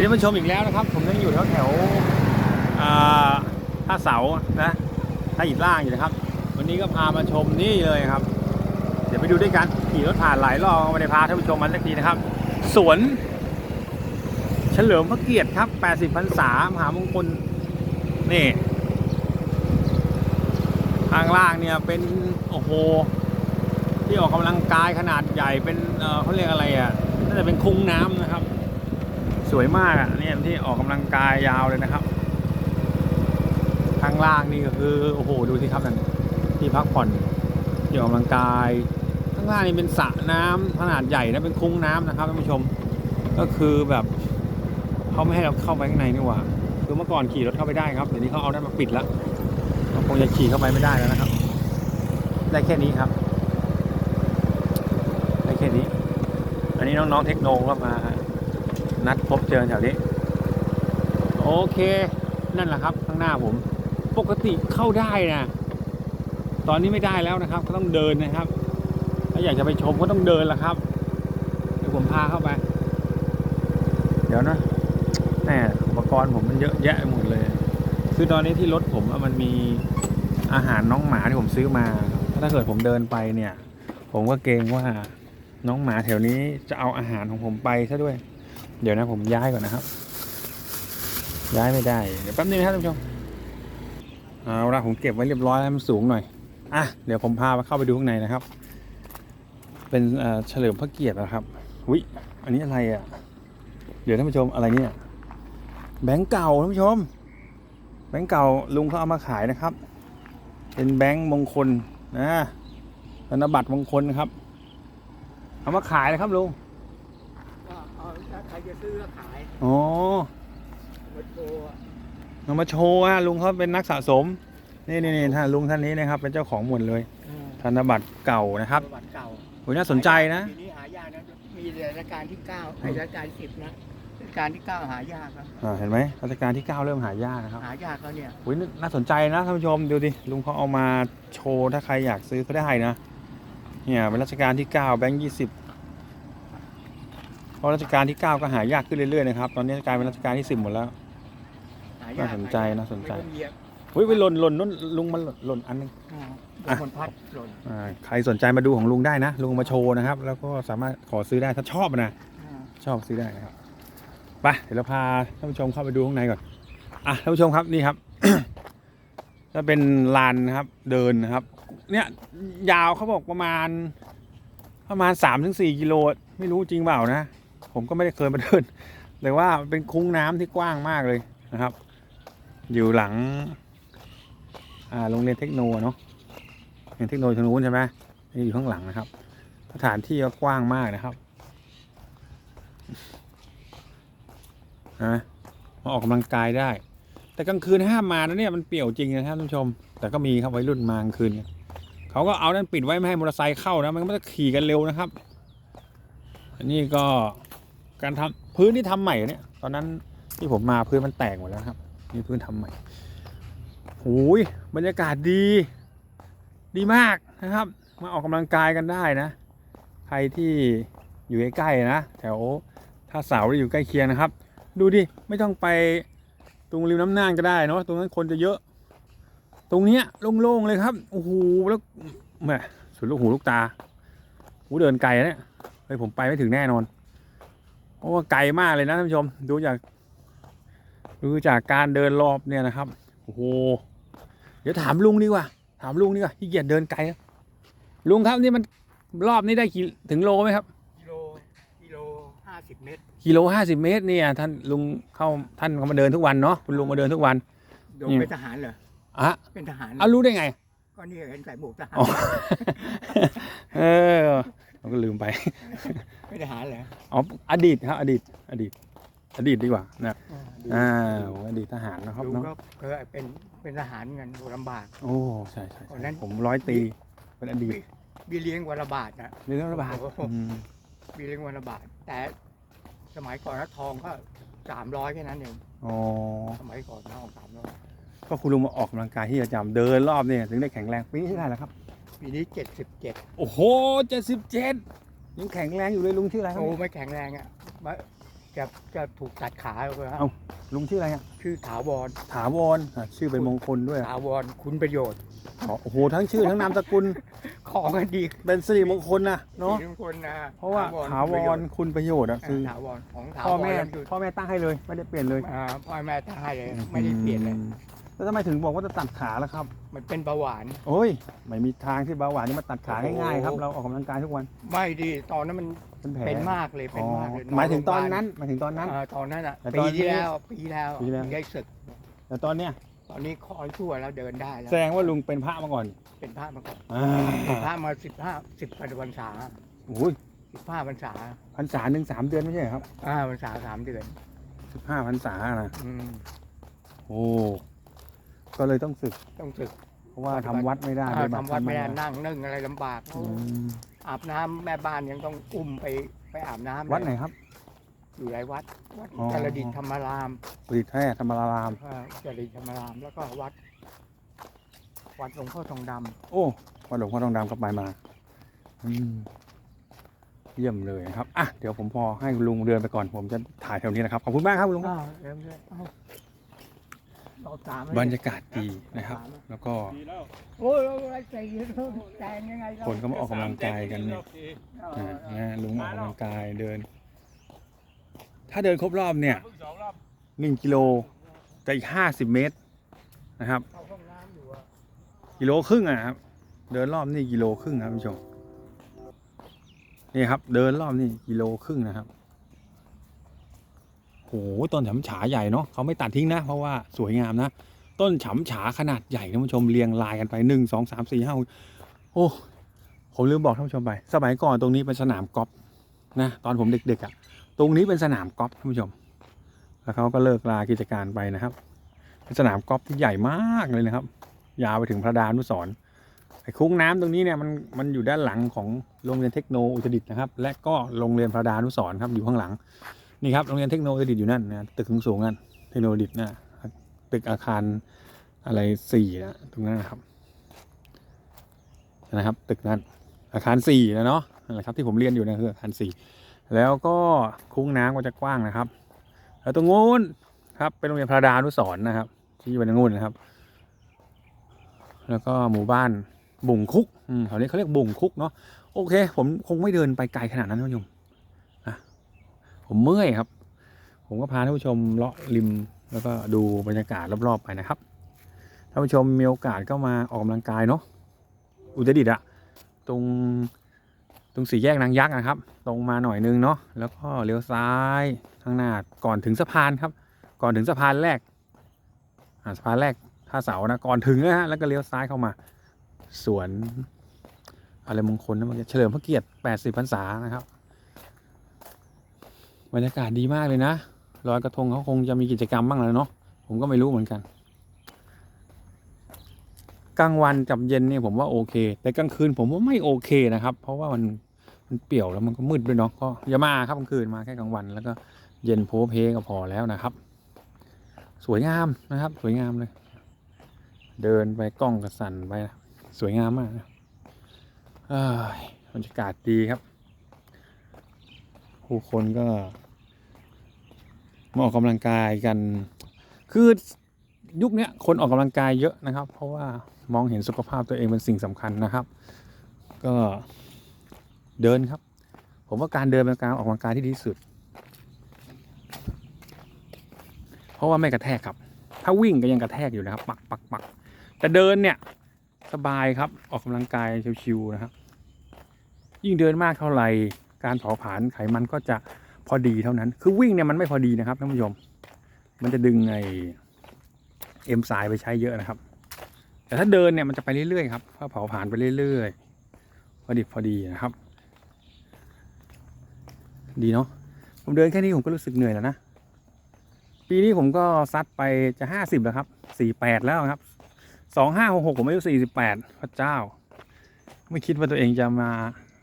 ดี๋ยวมาชมอีกแล้วนะครับ ผมยังอยู่แถวแถวท่าเสานะท่าหินล่างอยู่นะครับ วันนี้ก็พามาชมนี่เลยครับ เดี๋ยวไปดูด้วยกันขี่รถผ่านหลายรอบไม่ได้พาท่านผู้ชมมันสักทีนะครับ สวนเฉลิมพระเกียรติครับ 80พรรษามหามงคลนี่ข้างล่างเนี่ยเป็นโอ้โหที่ออกกำลังกายขนาดใหญ่เป็นเขาเรียกอะไรอะน่าจะเป็นคุ้งน้ำนะครับ สวยมากอะเนี่ยที่ออกกำลังกายยาวเลยนะครับ ข้างล่างนี่ก็คือโอ้โหดูสิครับนั่นที่พักผ่อนที่ออกกำลังกาย ข้างล่างนี่เป็นสระน้ำขนาดใหญ่นะเป็นคุ้งน้ำนะครับท่านผู้ชม ก็คือแบบเขาไม่ให้เราเข้าไปข้างในนี่หว่าคือเมื่อก่อนขี่รถเข้าไปได้ครับเดี๋ยวนี้เขาเอาได้มาปิดแล้วเราคงจะขี่เข้าไปไม่ได้แล้วนะครับ ได้แค่นี้ครับได้แค่นี้ อันนี้น้องๆเทคโนก็มา นัดพบเจอแถวนี้ โอเคนั่นแหละครับข้างหน้าผม ปกติเข้าได้นะตอนนี้ไม่ได้แล้วนะครับ ก็ต้องเดินนะครับ ถ้าอยากจะไปชมก็ต้องเดินแหละครับเดี๋ยวผมพาเข้าไป เดี๋ยวนะแหมอุปกรณ์ผมมันเยอะแยะไปหมดเลย คือตอนนี้ที่รถผมอะมันมีอาหารน้องหมาที่ผมซื้อมา ถ้าเกิดผมเดินไปเนี่ย ผมก็เกรงว่าน้องหมาแถวนี้จะเอาอาหารของผมไปซะด้วย เดี๋ยวนะผมย้ายก่อนนะครับ ย้ายไม่ได้ เดี๋ยวแป๊บนึงนะครับท่านผู้ชมเอาละผมเก็บไว้เรียบร้อยแล้วมันสูงหน่อยอะเดี๋ยวผมพาเข้าไปดูข้างในนะครับ เป็นเฉลิมพระเกียรตินะครับวิอันนี้อะไรอะ เดี๋ยวท่านผู้ชมอะไรเนี่ยแบงก์เก่าท่านผู้ชม แบงก์เก่าลุงเขาเอามาขายนะครับ เป็นแบงก์มงคลนะธนบัตรมงคลนะครับ เอามาขายนะครับลุง ก็เอาถ้าใครจะ ซื้อก็ขายอ๋อมาโชว์อะเอามาโชว์ฮะลุงเขาเป็นนักสะสม นี่นี่นี่ท่านลุงท่านนี้นะครับ เป็นเจ้าของหมดเลยธนบัตรเก่านะครับประวัติเก่าโอ้ยน่าสนใจนะ ทีนี้หายากนะมีรัชกาลที่เก้าไอ้รัชกาลสิบนะรัชกาลที่เก้าหายากครับอ่าเห็นไหมรัชกาลที่ 9 เริ่มหายากนะครับหายากแล้วเนี่ยอุ้ยน่าสนใจนะท่านผู้ชมดูดิลุงเขาเอามาโชว์ถ้าใครอยากซื้อก็ได้นะเนี่ยเป็นรัชกาลที่ 9 แบงค์ยี่สิบ เพราะรัชกาลที่ 9 ก็หายากขึ้นเรื่อยๆนะครับ ตอนนี้กลายเป็นรัชกาลที่ 10 หมดแล้วหายากน่าสนใจน่าสนใจ ไม่ต้องเหยียบอุ้ยไปหล่นหล่นนู้นลุงมันหล่นหล่นอันนึง อ่าอะโดนคนพัดหล่นอ่าใครสนใจมาดูของลุงได้นะ ลุงมาโชว์นะครับ แล้วก็สามารถขอซื้อได้ถ้าชอบนะ อ่าชอบซื้อได้นะครับไปเดี๋ยวเราพาท่านผู้ชมเข้าไปดูข้างในก่อนอะท่านผู้ชมครับนี่ครับ ก็เป็นลานนะครับ เดินนะครับ เนี่ยยาวเขาบอกประมาณ ประมาณสามถึงสี่กิโลไม่รู้จริงเปล่านะ ผมก็ไม่ได้เคยมาเดินแต่ว่าเป็นคุ้งน้ำที่กว้างมากเลยนะครับ อยู่หลังโรงเรียนเทคโนเนาะโรงเรียนเทคโนทางนู้นใช่ไหมนี่อยู่ข้างหลังนะครับ สถานที่ก็กว้างมากนะครับนะมาออกกำลังกายได้ แต่กลางคืนห้ามมานะเนี่ยมันเปี่ยวจริงนะครับท่านผู้ชม แต่ก็มีครับวัยรุ่นมากลางคืนเขาก็เอานั่นปิดไว้ไม่ให้มอเตอร์ไซค์เข้านะมันก็ไม่ต้ขี่กันเร็วนะครับ อันนี้ก็ การทำพื้นที่ทำใหม่เนี่ย ตอนนั้นที่ผมมาพื้นมันแตกหมดแล้วครับนี่พื้นทำใหม่โอ้ยบรรยากาศดี ดีมากนะครับ มาออกกำลังกายกันได้นะ ใครที่อยู่ใกล้ๆนะ แถวท่าเสาหรืออยู่ใกล้เคียงนะครับ ดูดิ ไม่ต้องไปตรงริมน้ำน่านก็ได้เนาะตรงนั้นคนจะเยอะ ตรงเนี้ยโล่งๆเลยครับโอ้โหแล้วแหมสุดลูกหูลูกตาหูเดินไกลนะเนี่ยเฮ้ยผมไปไม่ถึงแน่นอน เพราะว่าไกลมากเลยนะท่านผู้ชม ดูจากดูจากการเดินรอบเนี่ยนะครับโอ้โหเดี๋ยวถามลุงดีกว่า ถามลุงดีกว่าขี้เกียจเดินไกลแล้วลุงครับนี่มันรอบนี้ได้กี่ถึงโลไหมครับกิโลกิโลห้าสิบเมตรกิโลห้าสิบเมตรเนี่ยท่านลุงเข้าท่านเขามาเดินทุกวันเนาะคุณลุงมาเดินทุกวันโดมนี่เป็นทหารเหรออะเป็นทหารเอารู้ได้ไงก็นี่เห็นใส่หมวกทหารอ๋อเออ เราก็ลืมไปเป็นทหารเหรออ๋ออดีตครับ อดีต อดีต อดีตดีกว่านะอ่าดีอ่าโอ้อดีตทหารนะครับลุงเนาะก็เคยเป็นเป็นทหารเงินลำบาก โอ้ใช่ใช่วัใช่นนั้น ผมร้อยตีเป็นอดีตบีเลี้ยงวันละบาทนะเรื่องระบาดโอ้โหอืมบีเลี้ยงวันละบาท แต่ สมัยก่อนนะทองก็สามร้อยแค่นั้นเองอ๋อสมัยก่อนทองสามร้อยก็คุณลุงมาออกกำลังกายที่ประจำเดินรอบเนี่ยถึงได้แข็งแรงปีนี้เท่าไหร่แล้วครับ ปีนี้เจ็ดสิบเจ็ดโอ้โหเจ็ดสิบเจ็ดยังแข็งแรงอยู่เลยลุงชื่ออะไรครับโอ้เนี่ยไม่แข็งแรงอะมาแกจะจะถูกตัดขาไปแล้วเอ้าลุงชื่ออะไรอะชื่อถาวรถาวรอะชื่อเป็นมงคลด้วยถาวรคุณประโยชน์อ๋อโอ้โหทั้งชื่อทั้งนามสกุลของกันดีเป็นสิริมงคลนะเนาะสีมงคนนะเพราะว่าถาวรคุณประโยชน์อะคืคืออถาวรของถาพ่อวรแม่แล้วคือพ่อแม่ตั้งให้เลยไม่ได้เปลี่ยนเลยอ่าพ่อแม่ตั้งให้เลยไม่ได้เปลี่ยนเลยอืม แล้วทำไมถึงบอกว่าจะตัดขาล่ะครับ มันเป็นเบาหวาน โอ้ย ไม่มีทางที่เบาหวานจะมาตัดขาโอ้โหง่ายๆครับ เราออกกำลังกายทุกวัน ไม่ดีตอนนั้นมันเป็นแผลเป็นมากเลยเป็นมากเลยอ๋อหมายถึงตอนโรพบลนั้นหมายถึงตอนนั้นอ่าตอนนั้นอะแต่ปีตอนนี้ที่แล้วปีแล้วปีแล้วได้ศึก แต่ตอนเนี้ยตอนนี้คอยชั่วแล้วเดินได้แล้วแสดงว่าลุงเป็นพระมาก่อนเป็นพระมาก่อนอ่าเป็นพระมาสิบห้าสิบพรรษาโอ้ยสิบห้าพรรษาพรรษาหนึ่งสามเดือนไม่ใช่เหรอครับอ่าพรรษาสามเดือนสิบห้าพรรษานะอืมโอ้ ก็เลยต้องศึก ต้องศึก เพราะว่าทำวัดไม่ได้อ่าปฏิบัติทำวัดไม่ได้ธรรนั่งนึ่งอะไรลำบาก อืมอาบน้ำแม่บ้านยังต้องอุ้มไปไปอาบน้ำเลยวัดไหนครับ อยู่หลายวัด วัดอ๋อ จรดิตธรรมรามปริแท้ธรรมาราม อ่าจรดิตธรรมราม แล้วก็วัด วัดหลวงพ่อทองดโอ้วัดหลวงพ่อทองดำก็ไปมาอืมเยี่ยมเลยนะครับ อะ เดี๋ยวผมพอให้ลุงเดินไปก่อน ผมจะถ่ายแถวนี้นะครับ ขอบคุณมากครับลุงำอ้าวเริ่มเลยอ้าวตอ บถามเลยบรรยากาศดีนะครับ แล้วก็โอ้ยอะไรใจเย็นแต่งยังไงเราคนก็มาออกกำลังกายกันเนี่ยเออ่าอนะลุงออกกำลังกายเดิน ถ้าเดินครบรอบเนี่ยหนึ่งกิโลจะอีกห้าสิบเมตรนะครับเข้าห้องน้ำอยู่อะกิโลครึ่งอะครับ เดินรอบนี่กิโลครึ่งครับคุณผู้ชมนี่ครับ เดินรอบนี่กิโลครึ่งนะครับ โหต้นฉำฉาใหญ่เนาะเขาไม่ตัดทิ้งนะ เพราะว่าสวยงามนะ ต้นฉำฉาขนาดใหญ่ท่านผู้ชมเรียงรายกันไปหนึ่งสองสามสี่ห้าหกโอ้ผมลืมบอกท่านผู้ชมไป สมัยก่อนตรงนี้เป็นสนามกอล์ฟนะตอนผมเด็กๆอะ่ะ ตรงนี้เป็นสนามกอล์ฟท่านผู้ชม แล้วเขาก็เลิกลากิจการไปนะครับเป็นสนามกอล์ฟที่ใหญ่มากเลยนะครับ ยาวไปถึงพระดานุสรไอ้คุ้งน้ำตรงนี้เนี่ยมันมันอยู่ด้านหลังของโรงเรียนเทคโนอุตรดิตนะครับ และก็โรงเรียนพระดานุสรครับอยู่ข้างหลัง นี่ครับโรงเรียนเทคโนอุตรดิตถ์อยู่นั่นนะตึกสูงๆนั่นเทคโนอุตรดิตถ์นะตึกอาคารอะไรสี่นะตรงนั้นนะครับนะครับ ตึกนั้นอาคารสี่นะเนาะนั่นแหละครับที่ผมเรียนอยู่นะคืออาคารสี่แล้วก็คุ้งน้ำก็จะกว้างนะครับ แล้วตรงนู้นครับเป็นโรงเรียนพระดานุสรณ์นะครับ ที่อยู่ตรงนู้นนะครับ แล้วก็หมู่บ้านบุ่งคุกอืมแถวนี้เขาเรียกบุ่งคุกเนาะโอเค ผมคงไม่เดินไปไกลขนาดนั้นนผู้ชม ผมเมื่อยครับ ผมก็พาท่านผู้ชมเลาะริม แล้วก็ดูบรรยากาศรอบๆไปนะครับท่านผู้ชมมีโอกาสก็มาออกกำลังกายเนาะอุตรดิตถ์อะตรงตรงสี่แยกนางยักษ์นะครับ ตรงมาหน่อยนึงเนาะแล้วก็เลี้ยวซ้ายข้างหน้าก่อนถึงสะพานครับ ก่อนถึงสะพานแรกอ่าสะพานแรกท่าเสานะก่อนถึงนะฮะแล้วก็เลี้ยวซ้ายเข้ามาสวนอะไรมงคลนะมันเฉลิมพระเกียรติ 80 พรรษานะครับ บรรยากาศดีมากเลยนะลอยกระทงเขาคงจะมีกิจกรรมบ้างแล้วเนาะผมก็ไม่รู้เหมือนกันกลางวันกับเย็นเนี่ยผมว่าโอเค แต่กลางคืนผมว่าไม่โอเคนะครับ เพราะว่ามันมันเปี่ยวแล้วมันก็มืดด้วยเนาะก็อย่ามาครับกลางคืนมาแค่กลางวัน แล้วก็เย็นโพเพก็พอแล้วนะครับ สวยงามนะครับ สวยงามเลย เดินไปกล้องกระสันไป สวยงามมากบรรยากาศดีครับ ผู้คนก็มาออกกำลังกายกัน คือยุคนี้คนออกกำลังกายเยอะนะครับ เพราะว่ามองเห็นสุขภาพตัวเองเป็นสิ่งสำคัญนะครับ ก็เดินครับ ผมว่าการเดินเป็นการออกกำลังกายที่ดีที่สุด เพราะว่าไม่กระแทกครับ ถ้าวิ่งก็ยังกระแทกอยู่นะครับ ปักปักปักแต่เดินเนี่ยสบายครับออกกำลังกายชิวๆนะครับยิ่งเดินมากเท่าไหร่ การเผาผลาญไขมันก็จะพอดีเท่านั้น คือวิ่งเนี่ยมันไม่พอดีนะครับท่านผู้ชม มันจะดึงไอเอ็มไซไปใช้เยอะนะครับ แต่ถ้าเดินเนี่ยมันจะไปเรื่อยๆครับเพราะเผาผลาญไปเรื่อยๆ พอดีพอดีนะครับ ดีเนาะ ผมเดินแค่นี้ผมก็รู้สึกเหนื่อยแล้วนะ ปีนี้ผมก็ซัดไปจะห้าสิบแล้วครับ สี่แปดแล้วครับ สองห้าหกหกผมอายุสี่สิบแปดพระเจ้า ไม่คิดว่าตัวเองจะมา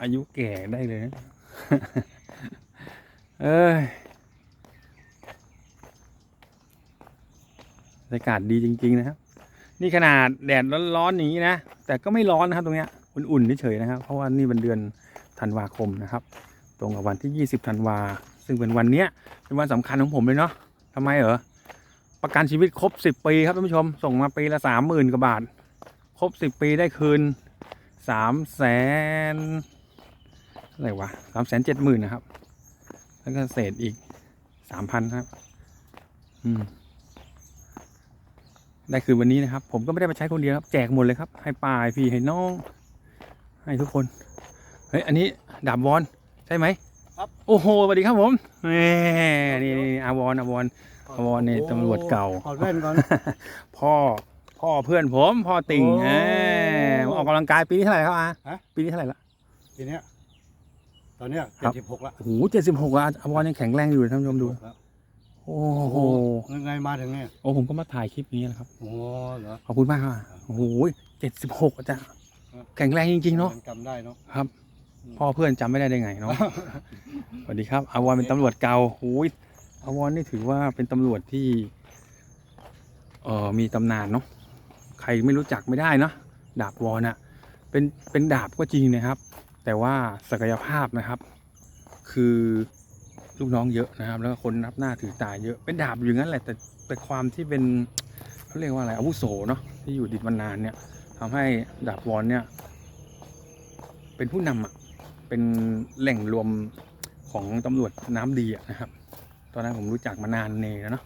อายุแก่ได้เลยนะ เอ้ยบรรยากาศดีจริง ๆ นะครับ นี่ขนาดแดดร้อนๆอย่างนี้นะ แต่ก็ไม่ร้อนนะครับตรงเนี้ย อุ่นๆเฉยๆนะครับ เพราะว่านี่เป็นเดือนธันวาคมนะครับ ตรงกับวันที่ 20ธันวา ซึ่งเป็นวันเนี้ย เป็นวันสำคัญของผมเลยเนาะทำไมเหรอ ประกันชีวิตครบสิบปีครับท่านผู้ชม ส่งมาปีละสามหมื่นกว่าบาท ครบสิบปีได้คืนสามแสน อะไรวะสามแสนเจ็ดหมื่นนะครับ แล้วก็เศษอีกสามพันครับ อืม ได้คืนวันนี้นะครับ ผมก็ไม่ได้มาใช้คนเดียวครับ แจกหมดเลยครับ ให้ป้าให้พี่ให้น้อง ให้ทุกคน เฮ้ย อันนี้ดาบวอน ใช่ไหมครับ โอ้โหสวัสดีครับผมแหมนี่นี่อาวอนอาวอนอาวอนนี่ตำรวจเก่าถอดแว่นก่อน พ่อ พ่อเพื่อนผม พ่อติ่งโอ้แหมออกกำลังกายปีนี้เท่าไหร่ครับอาฮะปีนี้เท่าไหร่ละทีเนี้ย ตอนเนี้ยครัเจ็บดสิบหกละโอ้โหเจ็ดสิบหกอะอาวอนยังแข็งแรงอยู่ท่านผู้ชมดู ครับโอ้โหยังไงมาถึงเนี่ยโอ้ผมก็มาถ่ายคลิปนี้แหละครับ โอ้เหรอ ขอบคุณมากครับโอ้โหเจ็ดสิบหกอาจารย์ครับ แข็งแรงจริงๆเนาะยังจำได้เนาะ ครับพ่อเพื่อนจำไม่ได้ได้ไงเนาะ สวัสดีครับอาวอนเป็นตำรวจเก่าโอ้ยอาวอนนี่ถือว่าเป็นตำรวจที่ เอ่อมีตำนานเนาะ ใครไม่รู้จักไม่ได้เนาะ ดาบวอนอะเป็น เป็นดาบก็จริงนะครับ แต่ว่าศักยภาพนะครับ คือลูกน้องเยอะนะครับ แล้วก็คนนับหน้าถือตาเยอะเป็นดาบอยู่งั้นแหละแต่แต่ความที่เป็นเขาเรียกว่าอะไรอาวุโสเนาะที่อยู่ดิดมานานเนี่ยทำให้ดาบวอนเนี่ยเป็นผู้นำอะเป็นแหล่งรวมของตำรวจน้ำดีอะนะครับ ตอนนั้นผมรู้จักมานานเนแล้วเนาะ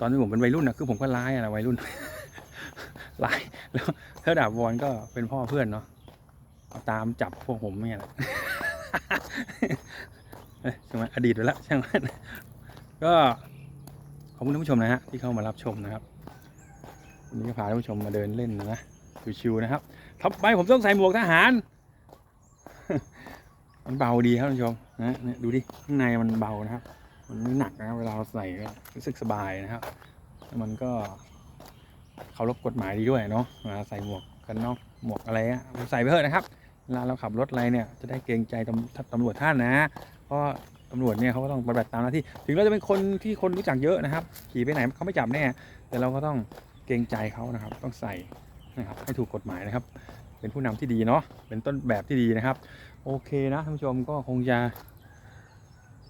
ตอนที่ผมเป็นวัยรุ่นนะคือผมก็ร้ายอะนะวัยรุ่นร้ายแล้วเธอดาบวอนก็เป็นพ่อเพื่อนเนาะ ตามจับพวกผมเนี่ยแหละใช่ไหมอดีตไปแล้วใช่ไหมก็ขอบคุณท่านผู้ชมนะฮะที่เข้ามารับชมนะครับวันนี้ก็พาท่านผู้ชมมาเดินเล่นนะชิวๆนะครับทำไมผมต้องใส่หมวกทหาร มันเบาดีครับท่านผู้ชมนะเนี่ยดูดิข้างในมันเบานะครับ มันไม่หนักนะเวลาเราใส่ก็รู้สึกสบายนะครับแล้วมันก็เคารพกฎหมายดีด้วยเนาะเวลาใส่หมวกกันน็อกหมวกอะไรอะใส่ไปเถอะนะครับ เวลาเราขับรถอะไรเนี่ยจะได้เกรงใจตำตำรวจท่านนะเพราะตำรวจเนี่ยเขาก็ต้องปฏิบัติตามหน้าที่ ถึงเราจะเป็นคนที่คนรู้จักเยอะนะครับ ขี่ไปไหนเขาไม่จับแน่ แต่เราก็ต้องเกรงใจเขานะครับ ต้องใส่นะครับให้ถูกกฎหมายนะครับ เป็นผู้นำที่ดีเนาะ เป็นต้นแบบที่ดีนะครับ โอเคนะท่านผู้ชมก็คงจะ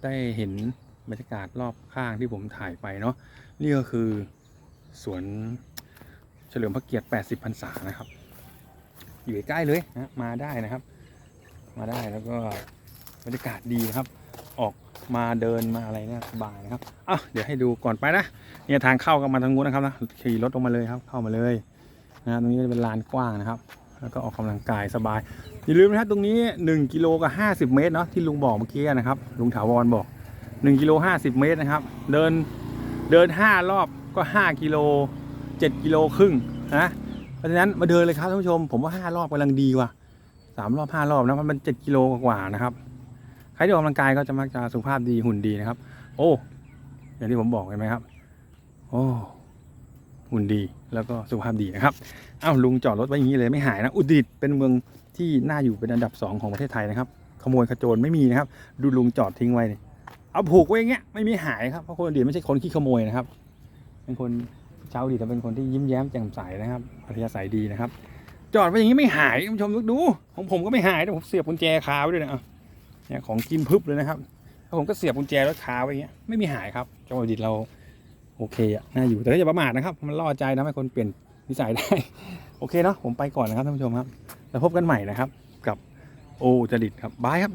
ได้เห็นบรรยากาศรอบข้างที่ผมถ่ายไปเนาะ นี่ก็คือสวนเฉลิมพระเกียรติ 80 พรรษานะครับ อยู่ใกล้เลยนะมาได้นะครับ มาได้แล้วก็บรรยากาศดีนะครับ ออกมาเดินมาอะไรเนี่ยสบายนะครับอะเดี๋ยวให้ดูก่อนไปนะเนี่ยทางเข้าก็มาทางนู้นนะครับนะขี่รถลงมาเลยครับ เข้ามาเลยนะตรงนี้จะเป็นลานกว้างนะครับ แล้วก็ออกกำลังกายสบายอย่าลืมนะครับตรงนี้ 1กิโลกับ50 เมตรเนาะที่ลุงบอกเมื่อกี้นะครับลุงถาวรบอก1กิโล50 เมตรนะครับ เดินเดิน 5 รอบก็ 5กิโล7กิโลครึ่งนะ ราะฉะนั้นมาเดินเลยครับท่านผู้ชม ผมว่า5รอบกำลังดีว่ะสามรอบ5รอบนะมัน7กิโลกว่าๆนะครับ ใครที่ออกกำลังกายก็จะมักจะสุขภาพดีหุ่นดีนะครับ โอ้ อย่างที่ผมบอกเห็นไหมครับ โอ้หุ่นดีแล้วก็สุขภาพดีนะครับอ้าวลุงจอดรถไว้อย่างนี้เลยไม่หายนะ อุตรดิตถ์เป็นเมืองที่น่าอยู่เป็นอันดับสองของประเทศไทยนะครับ ขโมยขโจรไม่มีนะครับ ดูลุงจอดทิ้งไว้เลยเอาผูกไว้อย่างเงี้ยไม่มีหายครับเพราะคนอุตรดิตถ์ไม่ใช่คนขี้ขโมยนะครับเป็นคน เชาดิตถ์แต่เป็นคนที่ยิ้มแย้มแจ่มใสนะครับอัธยาศัยดีนะครับ จอดไว้อย่างนี้ไม่หายคุณผู้ชมดูของผมก็ไม่หายแต่ผมเสียบกุญแจคาไว้ด้วยนะอะเนี่ยของกินพึบเลยนะครับแล้วผมก็เสียบกุญแจแล้วคาไว้อย่างเงี้ยไม่มีหายครับจังหวัดอุตรดิตเราโอเคอะน่าอยู่แต่ก็อย่าประมาทนะครับมันล่อใจนะให้คนเปลี่ยนนิสัยได้โอเคเนาะผมไปก่อนนะครับท่านผู้ชมครับ แล้วพบกันใหม่นะครับ กับโอจริตครับบายครับ